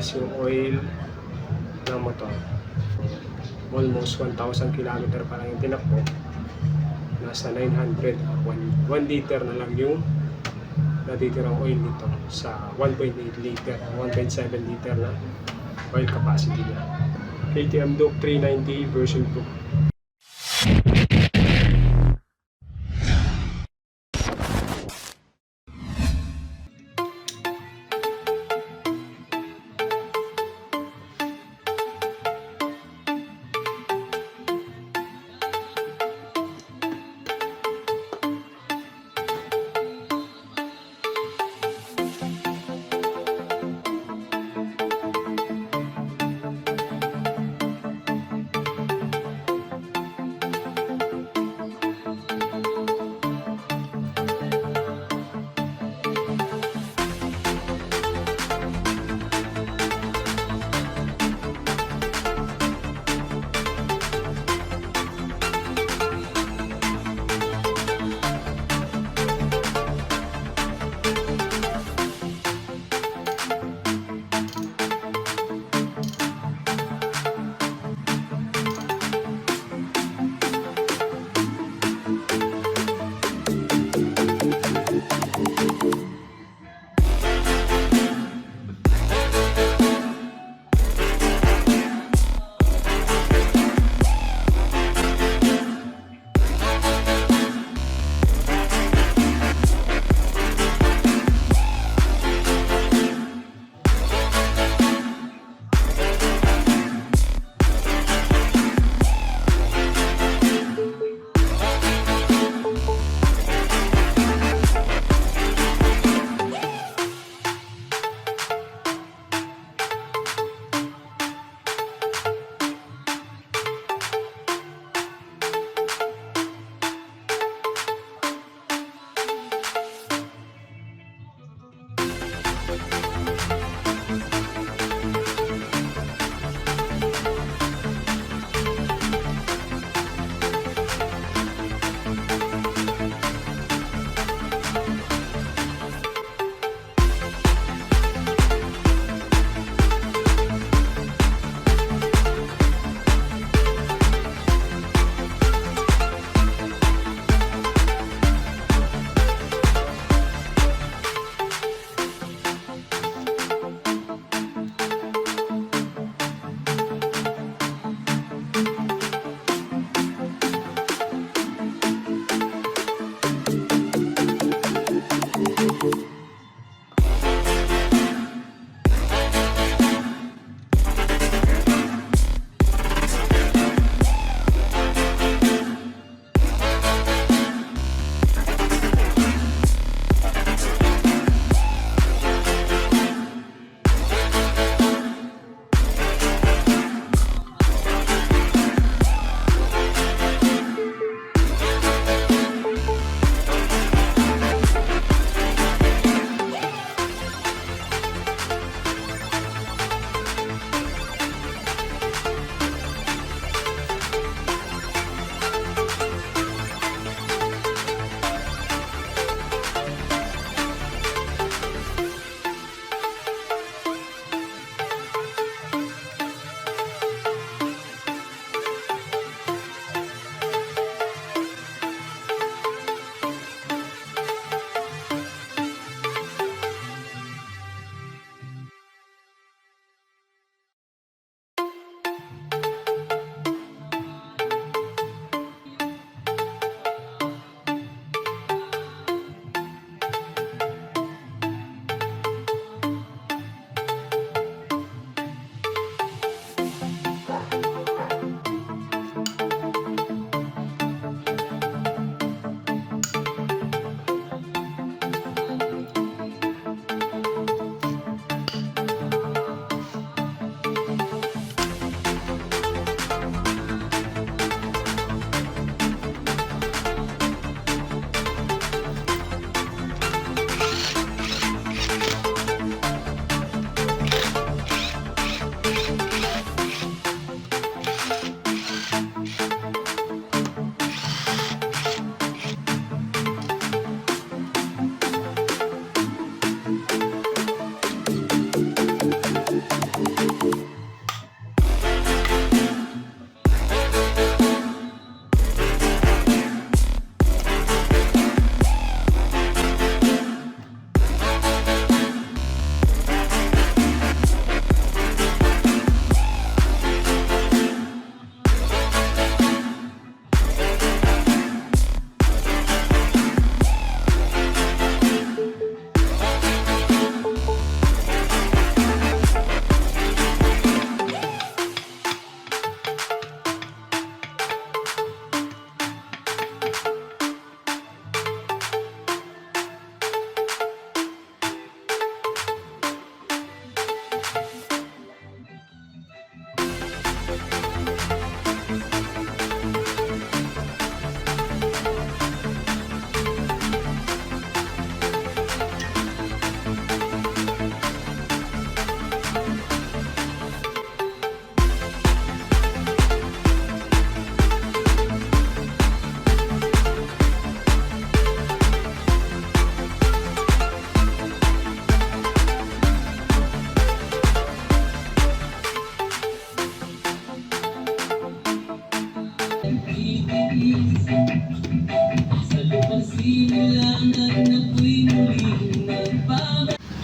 lumabas yung oil ng motor. Almost 1,000 kilometer pa lang yung tinakbo. Nasa 900 or 1, 1 liter na lang yung natitirang oil nito sa 1.8 liter, 1.7 liter na oil capacity niya. KTM Duke 390 version 2.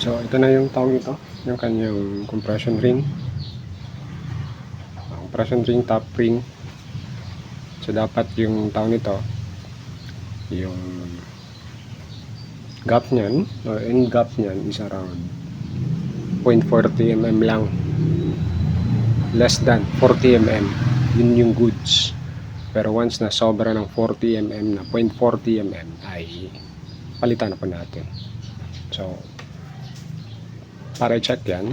So, ito na yung tawag nito, yung kanyang compression ring. Compression ring, top ring. So, dapat yung tawag nito, yung gap niyan, or end gap niyan is around 0.40 mm lang. Less than 40 mm. Yun yung goods. Pero once na sobra ng 40 mm na 0.40 mm ay palitan na po natin. So, para i-check yan,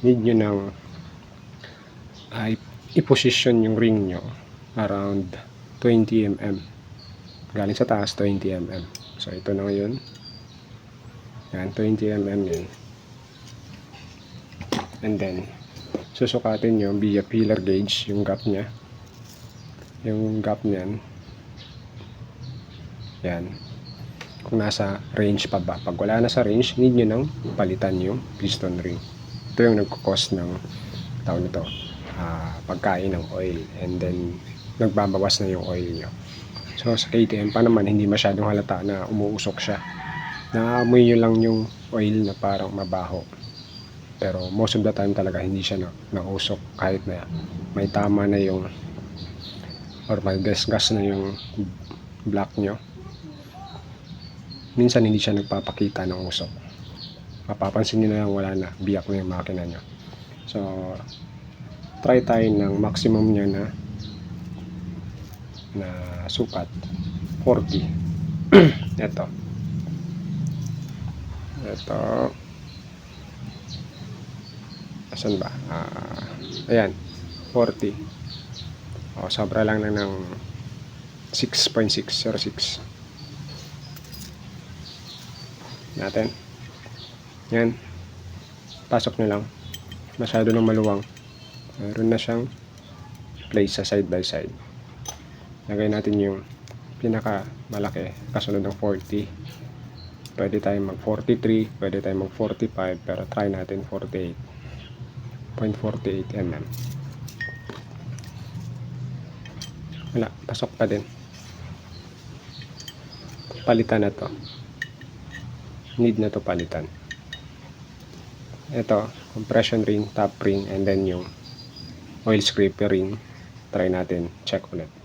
need nyo ng ay i-position yung ring nyo around 20 mm. Galing sa taas, 20 mm. So, ito na ngayon. Yan, 20 mm yun. And then, susukatin nyo via pillar gauge yung gap niya. Yung gap niyan. Yan. Kung nasa range pa ba. Pag wala na sa range, need nyo nang palitan yung piston ring. Ito yung nagkukos ng tawag nito, ah, pagkain ng oil. And then, nagbabawas na yung oil nyo. So, sa KTM pa naman, hindi masyadong halata na umuusok siya. Naamoy nyo lang yung oil na parang mabaho. Pero most of the time talaga hindi siya na, nausok kahit na may tama na yung or may gas-gas na yung black nyo. Minsan hindi siya nagpapakita ng usok. Mapapansin nyo na lang wala na, biyak na yung makina nyo. So, try tayo ng maximum niya na na sukat. 40 ito ito asan ba? Ah, ayan. 40 o sobra lang na ng 6.606 natin. Yan. Pasok nyo lang. Masyado nang maluwang. Meron na siyang place sa side by side. Lagay natin yung pinaka malaki kasunod ng 40 pwede tayong mag 43 pwede tayong mag 45 pero try natin 48 0.48 mm wala pasok pa din. Palitan na to. Need na to palitan. Ito compression ring top ring and then yung oil scraper ring. Try natin check ulit